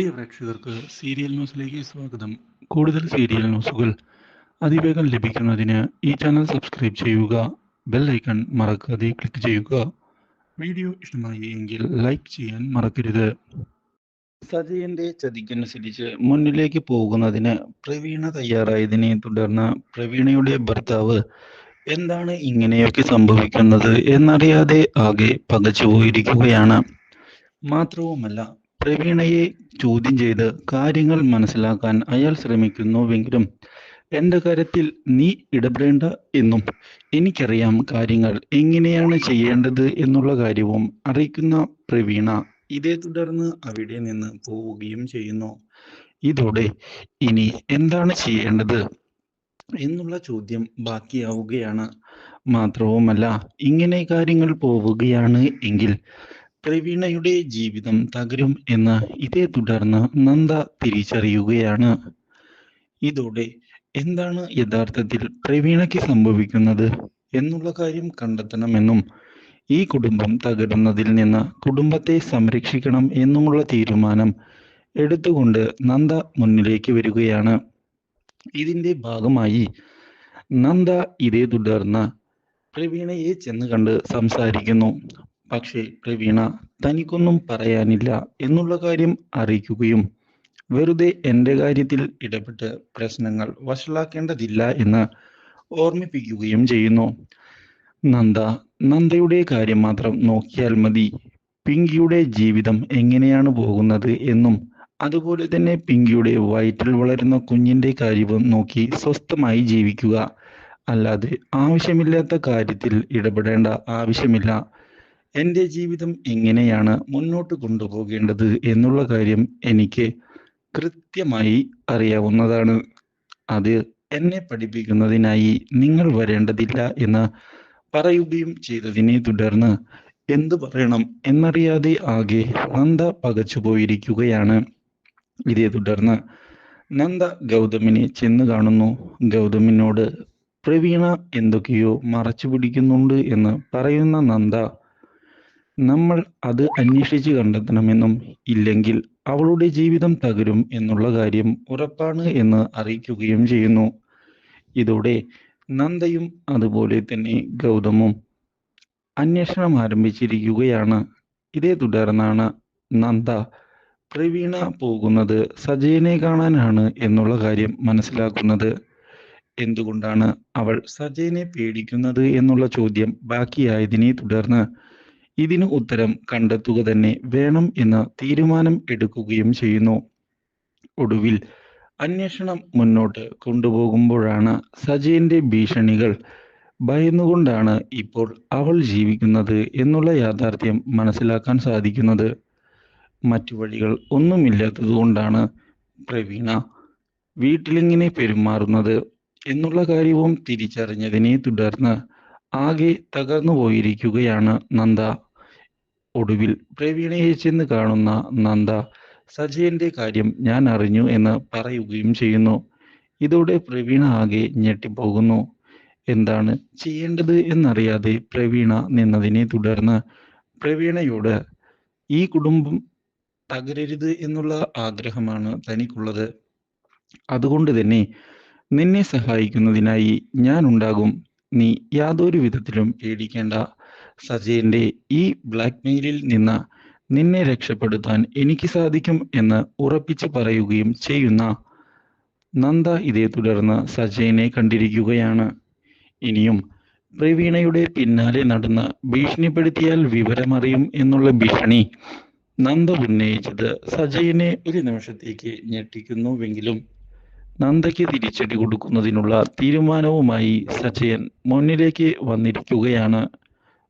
പ്രിയ പ്രേക്ഷകർക്ക് സീരിയൽ ന്യൂസിലേക്ക് സ്വാഗതം. കൂടുതൽ സീരിയൽ ന്യൂസുകൾ അതിവേഗം ലഭിക്കുന്നതിന് ഈ ചാനൽ സബ്സ്ക്രൈബ് ചെയ്യുക ബെൽ ഐക്കൺ മറക്കാതെ ക്ലിക്ക് ചെയ്യുക. വീഡിയോ ഇഷ്ടമായി എങ്കിൽ ലൈക്ക് ചെയ്യാൻ മറക്കരുത്. സജയന്റെ ചതിക്കനുസരിച്ച് മുന്നിലേക്ക് പോകുന്നതിന് പ്രവീണ തയ്യാറായതിനെ തുടർന്ന് പ്രവീണയുടെ ഭർത്താവ് എന്താണ് ഇങ്ങനെയൊക്കെ സംഭവിക്കുന്നത് എന്നറിയാതെ ആകെ പകച്ചു പോയിരിക്കുകയാണ് മാത്രവുമല്ല പ്രവീണയെ ചോദ്യം ചെയ്ത് കാര്യങ്ങൾ മനസ്സിലാക്കാൻ അയാൾ ശ്രമിക്കുന്നുവെങ്കിലും എന്റെ കാര്യത്തിൽ നീ ഇടപെടേണ്ട എന്നും എനിക്കറിയാം കാര്യങ്ങൾ എങ്ങനെയാണ് ചെയ്യേണ്ടത് എന്നുള്ള കാര്യവും അറിയിക്കുന്ന പ്രവീണ ഇതേ തുടർന്ന് അവിടെ നിന്ന് പോവുകയും ചെയ്യുന്നു. ഇതോടെ ഇനി എന്താണ് ചെയ്യേണ്ടത് എന്നുള്ള ചോദ്യം ബാക്കിയാവുകയാണ്. മാത്രവുമല്ല ഇങ്ങനെ കാര്യങ്ങൾ പോവുകയാണ് എങ്കിൽ പ്രവീണയുടെ ജീവിതം തകരും എന്ന ഇതേ തുടർന്ന് നന്ദ തിരിച്ചറിയുകയാണ്. ഇതോടെ എന്താണ് യഥാർത്ഥത്തിൽ പ്രവീണയ്ക്ക് സംഭവിക്കുന്നത് എന്നുള്ള കാര്യം കണ്ടെത്തണമെന്നും ഈ കുടുംബം തകരുന്നതിൽ നിന്ന് കുടുംബത്തെ സംരക്ഷിക്കണം എന്നുമുള്ള തീരുമാനം എടുത്തുകൊണ്ട് നന്ദ മുന്നിലേക്ക് വരികയാണ്. ഇതിന്റെ ഭാഗമായി നന്ദ ഇതേ തുടർന്ന് പ്രവീണയെ ചെന്ന് കണ്ട് സംസാരിക്കുന്നു. പക്ഷേ പ്രവീണ തനിക്കൊന്നും പറയാനില്ല എന്നുള്ള കാര്യം അറിയിക്കുകയും വെറുതെ എന്റെ കാര്യത്തിൽ ഇടപെട്ട് പ്രശ്നങ്ങൾ വഷളാക്കേണ്ടതില്ല എന്ന് ഓർമ്മിപ്പിക്കുകയും ചെയ്യുന്നു. നന്ദ നന്ദയുടെ കാര്യം മാത്രം നോക്കിയാൽ മതി. പിങ്കിയുടെ ജീവിതം എങ്ങനെയാണ് പോകുന്നത് എന്നും അതുപോലെ തന്നെ പിങ്കിയുടെ വയറ്റിൽ വളരുന്ന കുഞ്ഞിന്റെ കാര്യവും നോക്കി സ്വസ്ഥമായി ജീവിക്കുക. അല്ലാതെ ആവശ്യമില്ലാത്ത കാര്യത്തിൽ ഇടപെടേണ്ട ആവശ്യമില്ല. എന്റെ ജീവിതം എങ്ങനെയാണ് മുന്നോട്ട് കൊണ്ടുപോകേണ്ടത് എന്നുള്ള കാര്യം എനിക്ക് കൃത്യമായി അറിയാവുന്നതാണ്. അത് എന്നെ പഠിപ്പിക്കുന്നതിനായി നിങ്ങൾ വരേണ്ടതില്ല എന്ന് പറയുകയും ചെയ്തതിനെ തുടർന്ന് എന്തു പറയണം എന്നറിയാതെ ആകെ നന്ദ പകച്ചുപോയിരിക്കുകയാണ് ഇതേ തുടർന്ന് നന്ദ ഗൗതമിനെ ചെന്ന് കാണുന്നു. ഗൗതമിനോട് പ്രവീണ എന്തൊക്കെയോ മറച്ചു പിടിക്കുന്നുണ്ട് എന്ന് പറയുന്ന നന്ദ നമ്മൾ അത് അന്വേഷിച്ച് കണ്ടെത്തണമെന്നും ഇല്ലെങ്കിൽ അവളുടെ ജീവിതം തകരും എന്നുള്ള കാര്യം ഉറപ്പാണ് എന്ന് അറിയിക്കുകയും ചെയ്യുന്നു. ഇതോടെ നന്ദയും അതുപോലെ തന്നെ ഗൗതമും അന്വേഷണം ആരംഭിച്ചിരിക്കുകയാണ്. ഇതേ തുടർന്നാണ് നന്ദ പ്രവീണ പോകുന്നത് സജയനെ കാണാനാണ് എന്നുള്ള കാര്യം മനസ്സിലാക്കുന്നത്. എന്തുകൊണ്ടാണ് അവൾ സജയനെ പേടിക്കുന്നത് എന്നുള്ള ചോദ്യം ബാക്കിയായതിനെ തുടർന്ന് ഇതിന് ഉത്തരം കണ്ടെത്തുക തന്നെ വേണം എന്ന് തീരുമാനം എടുക്കുകയും ചെയ്യുന്നു. ഒടുവിൽ അന്വേഷണം മുന്നോട്ട് കൊണ്ടുപോകുമ്പോഴാണ് സജയന്റെ ഭീഷണികൾ ഭയന്നുകൊണ്ടാണ് ഇപ്പോൾ അവൾ ജീവിക്കുന്നത് എന്നുള്ള യാഥാർത്ഥ്യം മനസ്സിലാക്കാൻ സാധിക്കുന്നത്. മറ്റു വഴികൾ ഒന്നുമില്ലാത്തതുകൊണ്ടാണ് പ്രവീണ വീട്ടിലിങ്ങനെ പെരുമാറുന്നത് എന്നുള്ള കാര്യവും തിരിച്ചറിഞ്ഞതിനെ തുടർന്ന് ആകെ തകർന്നു പോയിരിക്കുകയാണ് നന്ദ. ഒടുവിൽ പ്രവീണയെ ചെന്ന് കാണുന്ന നന്ദ സജയന്റെ കാര്യം ഞാൻ അറിഞ്ഞു എന്ന് പറയുകയും ചെയ്യുന്നു. ഇതോടെ പ്രവീണ ആകെ ഞെട്ടിപ്പോകുന്നു. എന്താണ് ചെയ്യേണ്ടത് എന്നറിയാതെ പ്രവീണ നിന്നതിനെ തുടർന്ന് പ്രവീണയോട് ഈ കുടുംബം തകരരുത് എന്നുള്ള ആഗ്രഹമാണ് തനിക്കുള്ളത്. അതുകൊണ്ട് തന്നെ നിന്നെ സഹായിക്കുന്നതിനായി ഞാൻ ഉണ്ടാകും. നീ യാതൊരു വിധത്തിലും പേടിക്കേണ്ട. സജയന്റെ ഈ ബ്ലാക്ക് മെയിലിൽ നിന്ന് നിന്നെ രക്ഷപ്പെടുത്താൻ എനിക്ക് സാധിക്കും എന്ന് ഉറപ്പിച്ചു പറയുകയും ചെയ്യുന്ന നന്ദ ഇതേ തുടർന്ന് സജയനെ കണ്ടിരിക്കുകയാണ്. ഇനിയും പ്രവീണയുടെ പിന്നാലെ നടന്ന് ഭീഷണിപ്പെടുത്തിയാൽ വിവരമറിയും എന്നുള്ള ഭീഷണി നന്ദ ഉന്നയിച്ചത് സജയനെ ഒരു നിമിഷത്തേക്ക് ഞെട്ടിക്കുന്നുവെങ്കിലും നന്ദയ്ക്ക് തിരിച്ചടി കൊടുക്കുന്നതിനുള്ള തീരുമാനവുമായി സജയൻ മുന്നിലേക്ക് വന്നിരിക്കുകയാണ്.